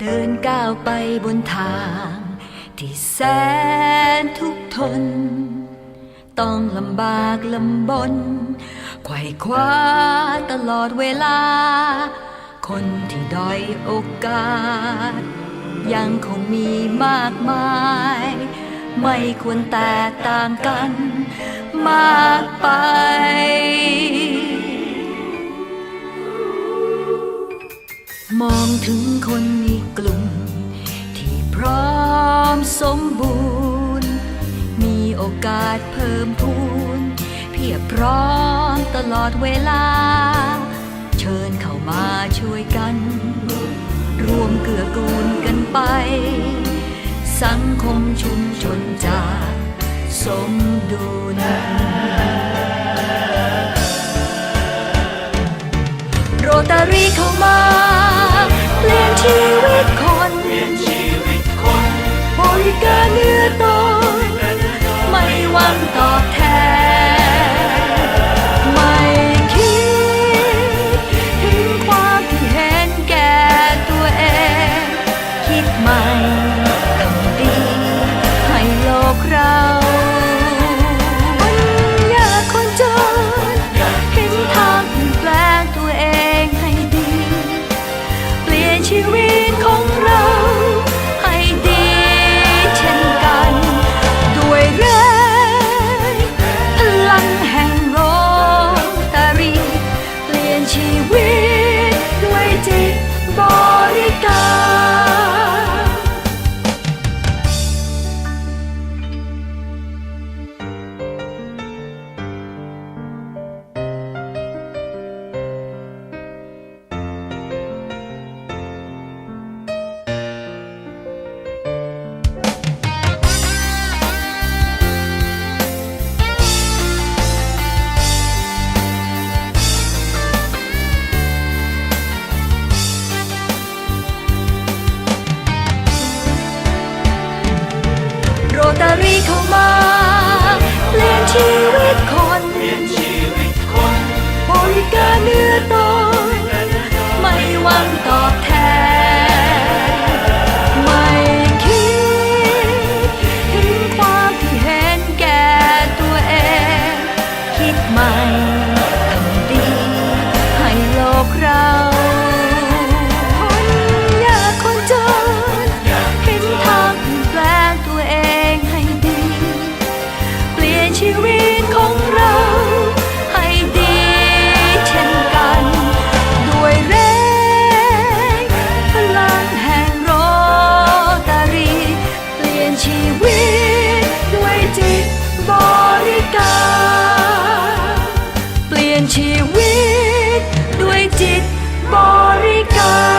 เดินก้าวไปบนทาง ที่แสนทุกทน ต้องลำบากลำบนไขว่คว้าตลอดเวลา คนที่ด้อยโอกาส ยังคงมีมากมาย ไม่ควรแตกต่างกันมากไป มองถึงคนอีกกลุ่ม ที่พร้อมสมบูรณ์ มีโอกาสเพิ่มพูน เพียบพร้อมตลอดเวลา เชิญเข้ามาช่วยกัน รวมเกื้อกูลกันไป สังคมชุมชนจะสมดุลโรตารีเข้ามา crown. จิตบริการ